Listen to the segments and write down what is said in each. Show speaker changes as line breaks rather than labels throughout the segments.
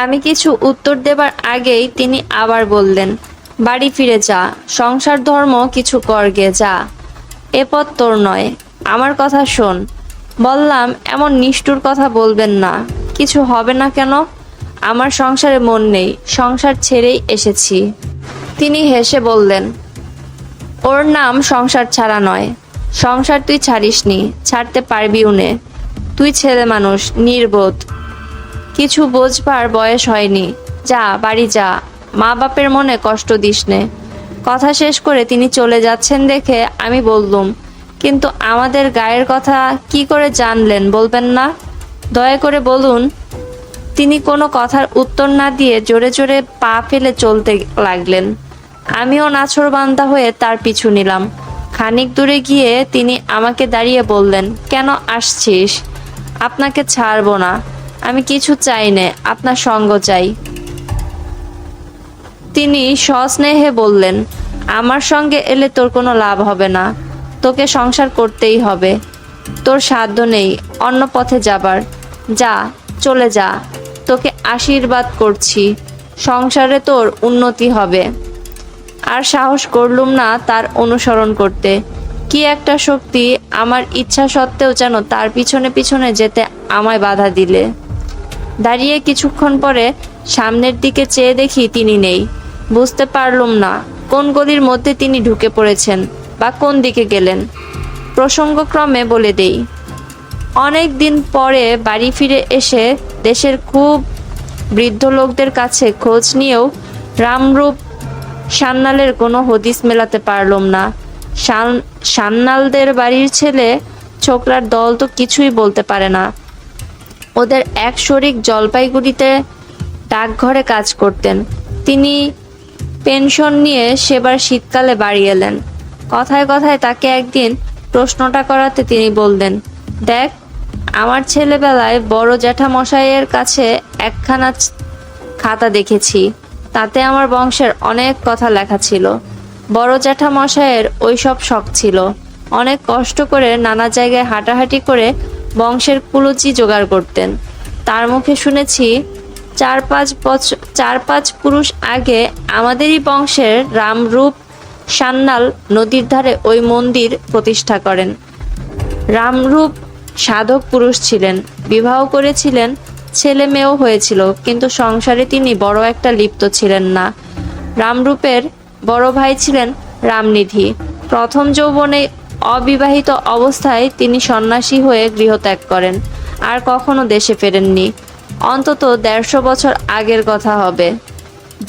আমি কিছু উত্তর দেবার আগেই তিনি আবার বললেন, বাড়ি ফিরে যা, সংসার ধর্ম কিছু করগে যা। এ পথ তোর নয়। আমার কথা শোন। বললাম, এমন নিষ্ঠুর কথা বলবেন না। কিছু হবে না কেন? আমার সংসারে মন নেই, সংসার ছেড়েই এসেছি। তিনি হেসে বললেন, ওর নাম সংসার ছাড়া নয়। সংসার তুই ছাড়িসনি, ছাড়তে পারবিও নে। তুই ছেলে মানুষ, নির্বোধ। কিছু বোঝবার বয়স হয়নি। যা, বাড়ি যা। মা বাপের মনে কষ্ট দিস নে। কথা শেষ করে তিনি চলে যাচ্ছেন দেখে আমি বললুম, কিন্তু আমাদের গায়ের কথা কি করে জানলেন বলবেন না? দয়া করে বলুন। তিনি কোনো কথার উত্তর না দিয়ে জোরে জোরে পা ফেলে চলতে লাগলেন। আমিও নাছরবান্দা হয়ে তার পিছু নিলাম। খানিক দূরে গিয়ে তিনি আমাকে দাঁড়িয়ে বললেন, কেন আসছিস? আপনাকে ছাড়বো না। আমি কিছু চাই নে, আপনার সঙ্গ চাই। তিনি সস্নেহে বললেন, আমার সঙ্গে এলে তোর কোনো লাভ হবে না, তোকে সংসার করতেই হবে। তোর সাধ্য নেই, অন্য পথে যাবার। যা, চলে যা, তোকে আশীর্বাদ করছি, সংসারে তোর উন্নতি হবে। আর সাহস করলুম না তার অনুসরণ করতে। কি একটা শক্তি আমার ইচ্ছা সত্ত্বেও যেন তার পিছনে পিছনে যেতে আমায় বাধা দিলে। দাঁড়িয়ে কিছুক্ষণ পরে সামনের দিকে চেয়ে দেখি তিনি নেই। বুঝতে পারলুম না কোন গলির মধ্যে তিনি ঢুকে পড়েছেন বা কোন দিকে গেলেন। প্রসঙ্গক্রমে বলে দেই, অনেক দিন পরে বাড়ি ফিরে এসে দেশের খুব বৃদ্ধ লোকদের কাছে খোঁজ নিয়েও রামরূপ সান্নালের কোনো হদিস মেলাতে পারলাম না। সান- সান্নালদের বাড়ির ছেলে, ছোকরার দল তো কিছুই বলতে পারে না। ওদের এক শরিক জলপাইগুড়িতে ডাকঘরে কাজ করতেন। তিনি পেনশন নিয়ে সেবার শীতকালে বাড়ি এলেন। কথায় কথায় তাকে একদিন প্রশ্নটা করাতে তিনি বললেন, দেখ, আমার ছেলেবেলায় বড় জ্যাঠামশাইয়ের কাছে একখানা খাতা দেখেছি। তাতে আমার বংশের অনেক কথা লেখা ছিল। বড় জ্যাঠামশাইয়ের ওইসব শখ ছিল। অনেক কষ্ট করে নানা জায়গায় হাঁটাহাঁটি করে বংশের কুলুচি জোগাড় করতেন। তার মুখে শুনেছি চার পাঁচ বছর চার পাঁচ পুরুষ আগে আমাদেরই বংশের রামরূপ সান্নাল নদীর ধারে ওই মন্দির প্রতিষ্ঠা করেন। রামরূপ সাধক পুরুষ ছিলেন, বিবাহ করেছিলেন, ছেলে মেয়েও হয়েছিল, কিন্তু সংসারে তিনি বড় একটা লিপ্ত ছিলেন না। রামরূপের বড় ভাই ছিলেন রামনিধি। প্রথম যৌবনে অবিবাহিত অবস্থায় তিনি সন্ন্যাসী হয়ে গৃহত্যাগ করেন, আর কখনো দেশে ফেরেননি। অন্তত দেড়শো বছর আগের কথা হবে।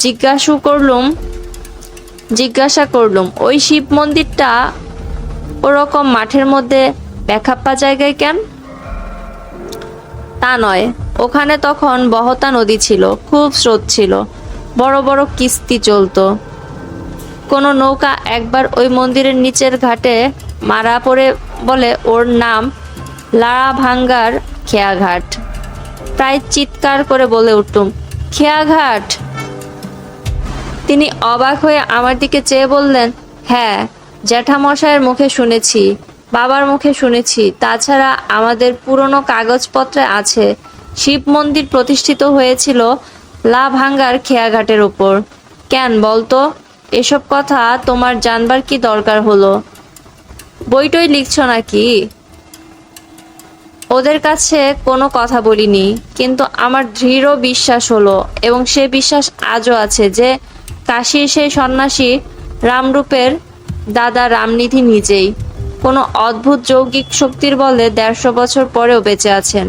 জিজ্ঞাসু করলুম, জিজ্ঞাসা করলুম, ওই শিব মন্দিরটা ওরকম মাঠের মধ্যে বেখাপ্পা জায়গায় কেন? তা নয়, ওখানে তখন বহতা নদী ছিল, খুব স্রোত ছিল, বড় বড় কিস্তি চলতো। কোনো নৌকা একবার ওই মন্দিরের নিচের ঘাটে মারা পড়ে বলে ওর নাম লাড়া ভাঙ্গার খেয়াঘাট। প্রায় চিৎকার করে বলে উঠতুম, খেয়াঘাট? তিনি অবাক হয়ে আমার দিকে চেয়ে বললেন হ্যাঁ জ্যাঠামশায়ের মুখে শুনেছি, বাবার মুখে শুনেছি, তাছাড়া আমাদের পুরনো কাগজপত্রে আছে, শিব মন্দির প্রতিষ্ঠিত হয়েছিল লা ভাঙ্গার খেয়াঘাটের ওপর কেন বলতো? এসব কথা তোমার জানবার কি দরকার হলো? বইটই লিখছ নাকি? ওদের কাছে কোনো কথা বলিনি, কিন্তু আমার দৃঢ় বিশ্বাস হলো এবং সে বিশ্বাস আজও আছে যে কাশীর সেই সন্ন্যাসী রামরূপের দাদা রামনিধি নিজেই। কোনো অদ্ভুত যৌগিক শক্তির বলে দেড়শো বছর পরেও বেঁচে আছেন।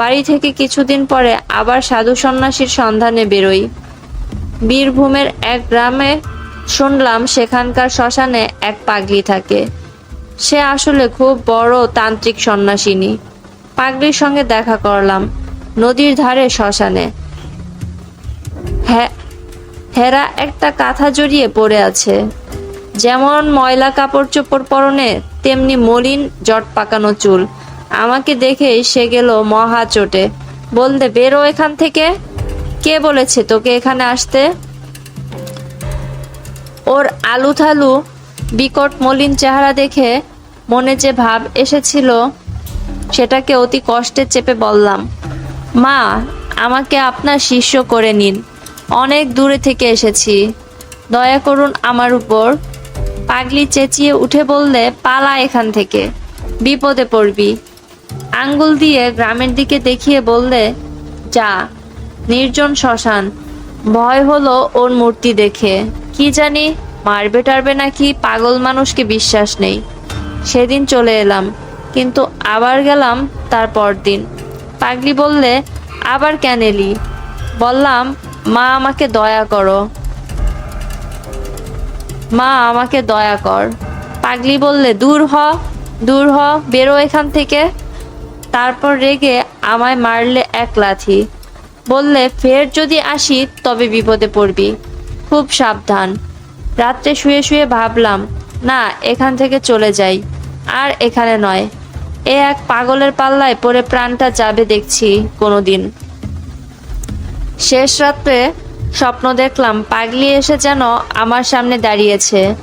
বাড়ি থেকে কিছুদিন পরে আবার সাধু সন্ন্যাসীর সন্ধানে বেরোই। বীরভূমের এক গ্রামে শুনলাম সেখানকার শ্মশানে এক পাগলি থাকে। সে আসলে খুব বড় তান্ত্রিক সন্ন্যাসিনী। পাগড়ির সঙ্গে দেখা করলাম, নদীর ধারে শ্মশানে। হেরা একটা কাঁথা জড়িয়ে পড়ে আছে। যেমন ময়লা কাপড় চোপড় পরনে, তেমনি মলিন জট পাকানো চুল। আমাকে দেখেই সে গেল মহা চোটে। বলতে, বেরো এখান থেকে। কে বলেছে তোকে এখানে আসতে? ওর আলু থালু বিকট মলিন চেহারা দেখে মনে যে ভাব এসেছিল, সেটাকে অতি কষ্টে চেপে বললাম, মা, আমাকে আপনার শিষ্য করে নিন। অনেক দূরে থেকে এসেছি। দয়া করুন আমার উপর। পাগলি চেঁচিয়ে উঠে বললে, পালা এখান থেকে। বিপদে পড়বি। আঙ্গুল দিয়ে গ্রামের দিকে দেখিয়ে বললে, যা, নির্জন শ্মশান। ভয় হলো ওর মূর্তি দেখে। কি জানি মারবে টারবে নাকি পাগল মানুষকে বিশ্বাস নেই। সেদিন চলে এলাম, কিন্তু আবার গেলাম তারপর দিন পাগলি বললে, আবার কেন এলি? বললাম, মা, আমাকে দয়া করো। মা, আমাকে দয়া কর। পাগলি বললে, দূর হ দূর হ, বেরো এখান থেকে। তারপর রেগে আমায় মারলে এক লাথি। বললে, ফের যদি আসি, তবে বিপদে পড়বি। খুব সাবধান। রাত্রে শুয়ে শুয়ে ভাবলাম, না, এখান থেকে চলে যাই। আর এখানে নয়। এ এক পাগলের পাল্লায় পরে প্রাণটা যাবে দেখছি কোনোদিন। শেষ রাত্রে স্বপ্ন দেখলাম পাগলি এসে যেন আমার সামনে দাঁড়িয়েছে।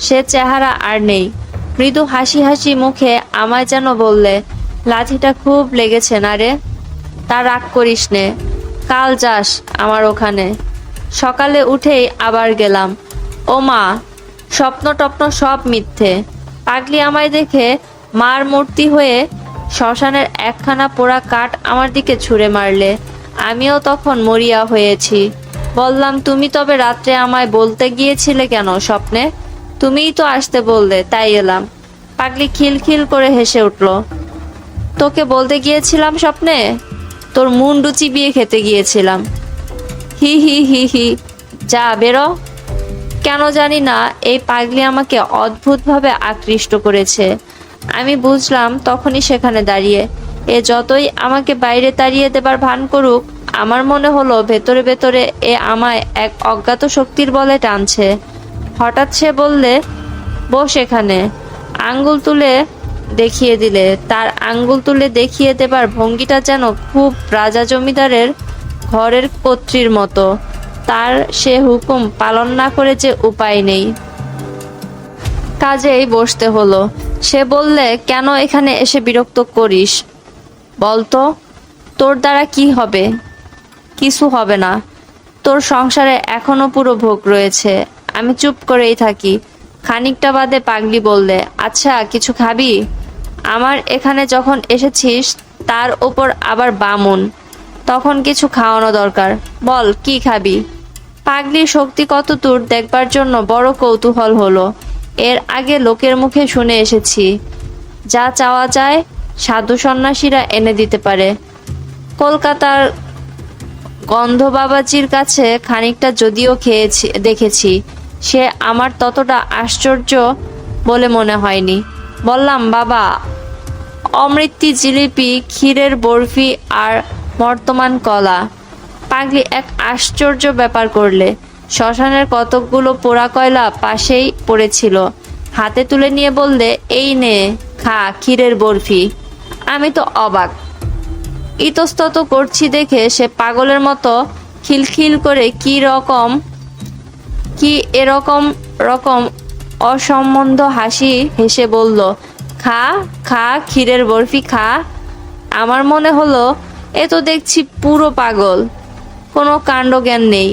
সে চেহারা আর নেই। মৃদু হাসি হাসি মুখে আমায় যেন বললে, লাঠিটা খুব লেগেছে না রে? তা রাগ করিস নে। কাল যাস আমার ওখানে। সকালে উঠেই আবার গেলাম। ও মা স্বপ্ন টপ্ন সব মিথ্যে। পাগলি আমায় দেখে মার মূর্তি হয়ে শ্মশানের একখানা পোড়া কাঠ আমার দিকে ছুঁড়ে মারলে। আমিও তখন মরিয়া হয়েছি। বললাম, তুমি তবে রাত্রে আমায় বলতে গিয়েছিলে কেন স্বপ্নে? তুমিই তো আসতে বললে, তাই এলাম। পাগলি খিলখিল করে হেসে উঠল, তোকে বলতে গিয়েছিলাম স্বপ্নে? তোর মুন্ডু চিবিয়ে খেতে গিয়েছিলাম। হি হি হি হি, যা, বেরো। কেন জানি না, এই পাগলি আমাকে অদ্ভুতভাবে আকৃষ্ট করেছে। আমি বুঝলাম তখনই সেখানে দাঁড়িয়ে। এ যতই আমাকে বাইরে তাড়িয়ে দেবার ভান করুক, আমার মনে হলো ভেতরে ভেতরে এ আমায় এক অজ্ঞাত শক্তির বলে টানছে। হঠাৎ সে বললে, বস এখানে। আঙ্গুল তুলে দেখিয়ে দিলে। তার আঙ্গুল তুলে দেখিয়ে দেবার ভঙ্গিটা যেন খুব রাজা জমিদারের ঘরের কর্ত্রীর মতো। তার সে হুকুম পালন না করে যে উপায় নেই। কাজেই বসতে হলো। সে বললে, কেন এখানে এসে বিরক্ত করিস? বলতো, তোর দ্বারা কি হবে? কিছু হবে না। তোর সংসারে এখনও পুরো ভোগ রয়েছে। আমি চুপ করেই থাকি। খানিকটা বাদে পাগলি বললে আচ্ছা কিছু খাবি? আমার এখানে যখন এসেছিস, তার ওপর আবার বামুন। তখন কিছু খাওয়ানো দরকার। বল, কি খাবি? পাগলির শক্তি কত দূর দেখবার জন্য বড় কৌতূহল হলো। এর আগে লোকের মুখে শুনে এসেছি। যা চাওয়া যায়, সাধু সন্ন্যাসীরা এনে দিতে পারে। কলকাতার গন্ধ বাবাজির কাছে খানিকটা যদিও খেয়েছি, দেখেছি। সে আমার ততটা আশ্চর্য বলে মনে হয়নি। বললাম, বাবা, অমৃতি জিলিপি, ক্ষীরের বরফি আর বর্তমান কলা। পাগলি এক আশ্চর্য ব্যাপার করলে। শ্মশানের কতকগুলো পোড়া কয়লা পাশেই পড়েছিল। হাতে তুলে নিয়ে বললে, এই নে, খা ক্ষীরের বরফি। আমি তো অবাক। ইতস্তত করছি দেখে সে পাগলের মতো খিলখিল করে কি রকম, কি এরকম রকম অসম্বন্ধ হাসি হেসে বলল, খা খা ক্ষীরের বরফি, খা। আমার মনে হলো, এ তো দেখছি পুরো পাগল। কোনো কাণ্ডজ্ঞান নেই।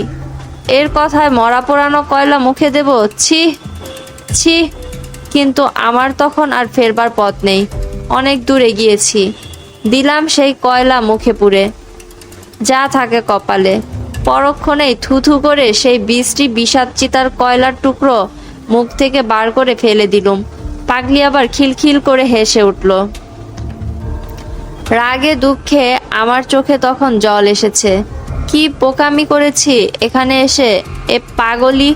এর কথায় মরা পোড়ানো কয়লা মুখে দেব? ছি ছি, কিন্তু আমার তখন আর ফেরবার পথ নেই। অনেক দূরে গিয়েছি দিলাম সেই কয়লা মুখে পুড়ে। যা থাকে কপালে। পরক্ষণেই থুথু করে সেই বীজটি বিষাদ চিতার কয়লার টুকরো মুখ থেকে বার করে ফেলে দিলুম। পাগলি আবার খিলখিল করে হেসে উঠল। রাগে দুঃখে আমার চোখে তখন জল এসেছে। কি পোকামি করেছি এখানে এসে? এ পাগলি,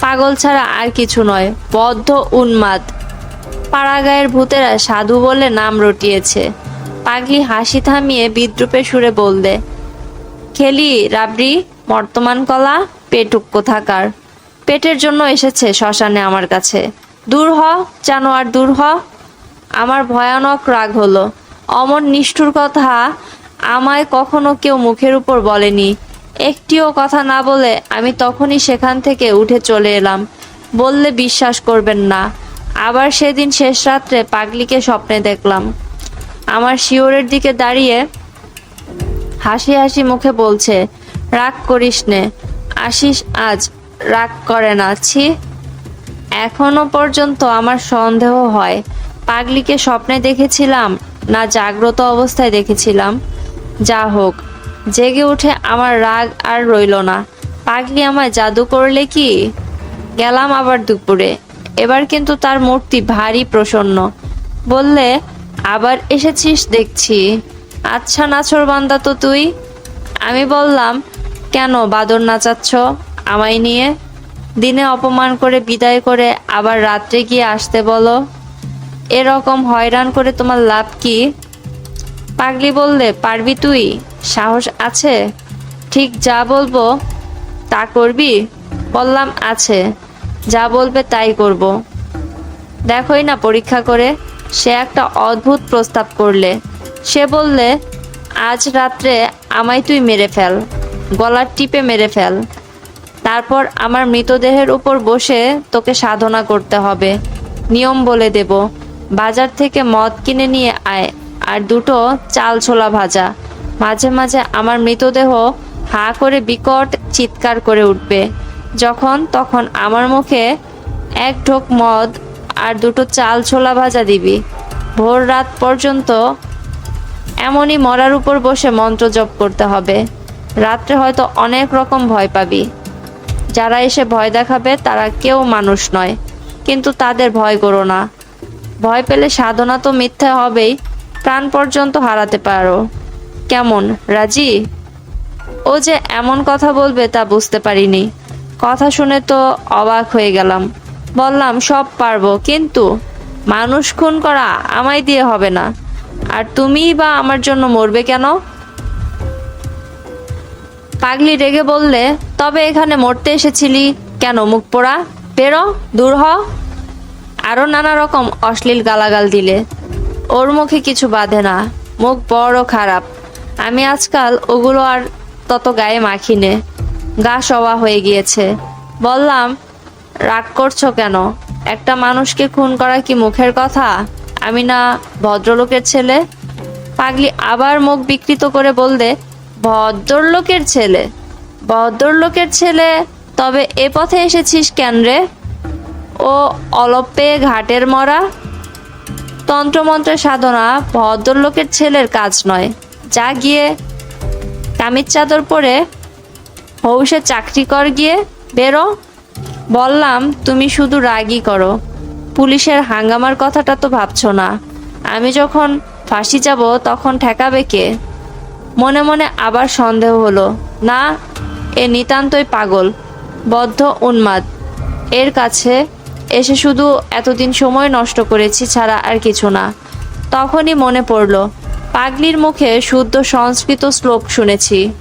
পাগল ছাড়া আর কিছু নয়, বদ্ধ উন্মাদ। পাড়াগায়ের ভূতেরা সাধু বলে নাম রটিয়েছে। পাগলি হাসি থামিয়ে বিদ্রুপে সুরে বললে, খেলি, রাবড়ি, বর্তমান কলা পেটুক কোথাকার পেটের জন্য এসেছে শ্মশানে আমার কাছে। দূর হ, জানোয়ার, দূর হ। আমার ভয়ানক রাগ হলো। অমর নিষ্ঠুর কথা আমায় কখনো কেউ মুখের উপর বলেনি। একটিও কথা না বলে আমি তখনই সেখান থেকে উঠে চলে এলাম। বললে বিশ্বাস করবেন না। আবার সেদিন শেষ রাত্রে পাগলিকে স্বপ্নে দেখলাম। আমার শিওরের দিকে দাঁড়িয়ে হাসি হাসি মুখে বলছে, রাগ করিস নে। আশিস আজ। রাগ করে না। ছি। এখনও পর্যন্ত আমার সন্দেহ হয়। পাগলিকে স্বপ্নে দেখেছিলাম না জাগ্রত অবস্থায় দেখেছিলাম? যা হোক, জেগে উঠে আমার রাগ আর রইল না। পাগলি আমায় জাদু করলে কি? গেলাম আবার দুপুরে। এবার কিন্তু তার মূর্তি ভারী প্রসন্ন। বললে, আবার এসেছিস দেখছি। আচ্ছা নাছর বান্দা তো তুই। আমি বললাম, কেন বাদর নাচাচ্ছ আমায় নিয়ে? দিনে অপমান করে বিদায় করে আবার রাত্রে গিয়ে আসতে বলো। এরকম হয়রান করে তোমার লাভ কি? পাগলি বললে, পারবি তুই? সাহস আছে? ঠিক, যা বলব তা করবি? বললাম, আছে। যা বলবে তাই করব। দেখোই না পরীক্ষা করে। সে একটা অদ্ভুত প্রস্তাব করলে। সে বললে, আজ রাত্রে আমায় তুই মেরে ফেল, গলার টিপে মেরে ফেল। তারপর আমার মৃতদেহের উপর বসে তোকে সাধনা করতে হবে। নিয়ম বলে দেব, বাজার থেকে মদ কিনে নিয়ে আয় আর দুটো চাল ছোলা ভাজা। মাঝে মাঝে আমার মৃতদেহ হা করে বিকট চিৎকার করে উঠবে। যখন তখন আমার মুখে এক ঢোক মদ আর দুটো চাল ছোলা ভাজা দিবি। ভোর রাত পর্যন্ত এমনই মরার উপর বসে মন্ত্র জপ করতে হবে। রাত্রে হয়তো অনেক রকম ভয় পাবি। যারা এসে ভয় দেখাবে তারা কেউ মানুষ নয়, কিন্তু তাদের ভয় করো না। ভয় পেলে সাধনা তো মিথ্যা হবেই প্রাণ পর্যন্ত হারাতে পারো। কেমন, রাজি? ও যে এমন কথা বলবে তা বুঝতে পারিনি। কথা শুনে তো অবাক হয়ে গেলাম। বললাম, সব পারব, কিন্তু মানুষ খুন করা আমায় দিয়ে হবে না। আর তুমিই বা আমার জন্য মরবে কেন? পাগলি রেগে বললে, তবে এখানে মরতে এসেছিলি কেন, মুখ পোড়া? বেরো, দূর হ। আরও নানা রকম অশ্লীল গালাগাল দিলে। ওর মুখে কিছু বাঁধে না। মুখ বড় খারাপ। আমি আজকাল ওগুলো আর তত গায়ে মাখিনে। গা সওয়া হয়ে গিয়েছে। বললাম, রাগ করছ কেন? একটা মানুষকে খুন করা কি মুখের কথা? আমি না ভদ্রলোকের ছেলে? পাগলি আবার মুখ বিকৃত করে বললে, ভদ্রলোকের ছেলে? ভদ্রলোকের ছেলে? তবে এ পথে এসেছিস কেন রে? ও অলপে ঘাটের মরা? তন্ত্রমন্ত্রের সাধনা ভদ্রলোকের ছেলের কাজ নয়। যা গিয়ে কামিজ চাদর পরে হৌসে চাকরি কর গিয়ে বেরো। বললাম, তুমি শুধু রাগই করো। পুলিশের হাঙ্গামার কথাটা তো ভাবছ না। আমি যখন ফাঁসি যাব, তখন ঠেকাবে কে? মনে মনে আবার সন্দেহ হলো। না, এ নিতান্তই পাগল, বদ্ধ উন্মাদ। এর কাছে এসে শুধু এতদিন সময় নষ্ট করেছি ছাড়া আর কিছু না। তখনই মনে পড়ল, পাগলির মুখে শুদ্ধ সংস্কৃত শ্লোক শুনেছি,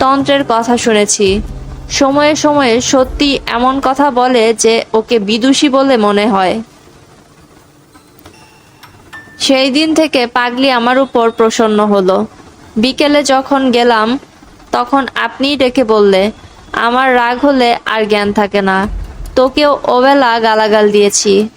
তন্ত্রের কথা শুনেছি। সময়ে সময়ে সত্যি এমন কথা বলে যে ওকে বিদুষী বলে মনে হয়। সেই দিন থেকে পাগলি আমার উপর প্রসন্ন হলো। বিকেলে যখন গেলাম, তখন আপনিই ডেকে বললে, আমার রাগ হলে আর জ্ঞান থাকে না। তোকেও ওবেলা গালাগাল দিয়েছি।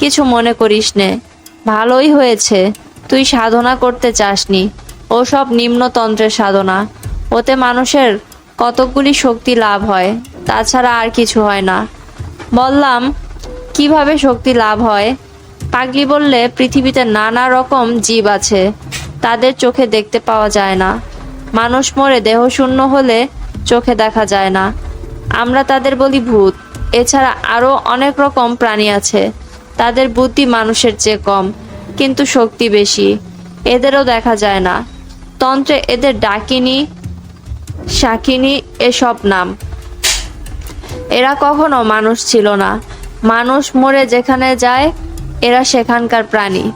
কিছু মনে করিস নে। ভালোই হয়েছে। তুই সাধনা করতে চাসনি। ওসব নিম্নতন্ত্রের সাধনা। ওতে মানুষের কতকগুলি শক্তি লাভ হয়, তাছাড়া আর কিছু হয় না। বললাম, কীভাবে শক্তি লাভ হয়? পাগলি বললে, পৃথিবীতে নানা রকম জীব আছে। তাদের চোখে দেখতে পাওয়া যায় না। মানুষ মরে দেহশূন্য হলে চোখে দেখা যায় না। আমরা তাদের বলি ভূত। এছাড়া আরও অনেক রকম প্রাণী আছে। তাদের বুদ্ধি মানুষের চেয়ে কম, কিন্তু শক্তি বেশি। এদেরও দেখা যায় না। তন্ত্রে এদের ডাকিনী শাকিনী এসব নাম। এরা কখনো মানুষ ছিল না। মানুষ মরে যেখানে যায়, এরা সেখানকার প্রাণী।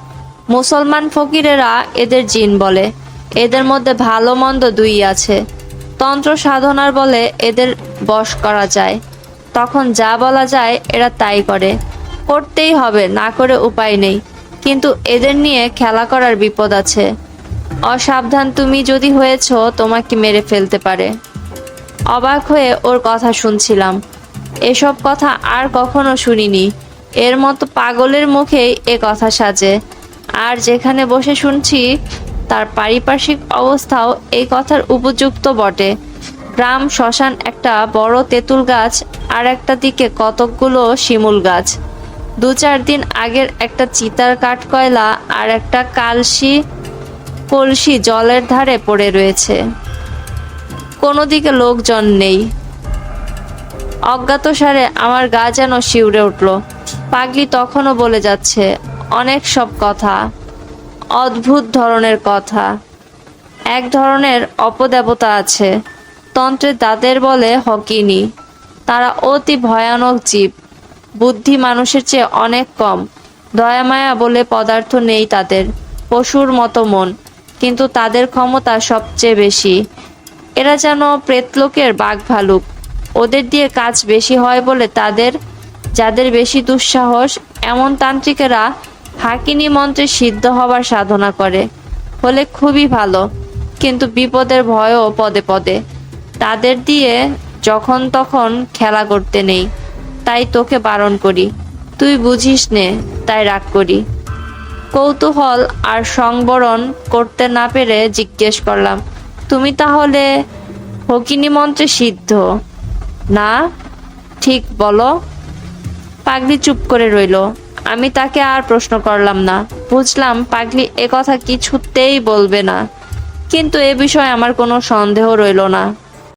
মুসলমান ফকিরেরা এদের জিন বলে। এদের মধ্যে ভালো মন্দ দুই আছে। তন্ত্র সাধনার বলে এদের বশ করা যায়। তখন যা বলা যায় এরা তাই করে। করতেই হবে, না করে উপায় নেই। কিন্তু এদের নিয়ে খেলা করার বিপদ আছে। অসাবধান তুমি যদি হয়েছ, তোমাকে মেরে ফেলতে পারে। অবাক হয়ে ওর কথা শুনছিলাম। এসব কথা আর কখনো শুনিনি। এর মতো পাগলের মুখেই এ কথা সাজে। আর যেখানে বসে শুনছি, তার পারিপার্শ্বিক অবস্থাও এই কথার উপযুক্ত বটে। গ্রাম, শ্মশান একটা বড় তেঁতুল গাছ আর একটা দিকে কতকগুলো শিমুল গাছ। দু চার দিন আগের একটা চিতার কাঠকয়লা আর একটা কালশি, কলসি জলের ধারে পড়ে রয়েছে। কোনো দিকে লোকজন নেই। অজ্ঞাতসারে আমার গা যেন শিউরে উঠল। পাগলি তখনও বলে যাচ্ছে, অনেক সব কথা। অদ্ভুত ধরনের কথা। এক ধরনের অপদেবতা আছে। তন্ত্রে তাদের বলে হকিনি। তারা অতি ভয়ানক জীব। বুদ্ধি মানুষের চেয়ে অনেক কম। দয়ামায়া বলে পদার্থ নেই তাদের। পশুর মতো মন। কিন্তু তাদের ক্ষমতা সবচেয়ে বেশি। এরা যেন প্রেতলোকের বাঘ ভালুক ওদের দিয়ে কাজ বেশি হয় বলে তাদের, যাদের বেশি দুঃসাহস, এমন তান্ত্রিকেরা হাকিনি মন্ত্রে সিদ্ধ হবার সাধনা করে। হলে খুবই ভালো। কিন্তু বিপদের ভয়ও পদে পদে। তাদের দিয়ে যখন তখন খেলা করতে নেই। তাই তোকে বারণ করি। তুই বুঝিস নে, তাই রাগ করি। কৌতূহল আর সংবরণ করতে না পেরে জিজ্ঞেস করলাম, তুমি তাহলে হকিনি মন্ত্রে সিদ্ধ? না। ঠিক, বলো। পাগলি চুপ করে রইল। আমি তাকে আর প্রশ্ন করলাম না। বুঝলাম পাগলি কথা কিছুতেই বলবে না। কিন্তু এ বিষয়ে আমার কোনো সন্দেহ রইল না।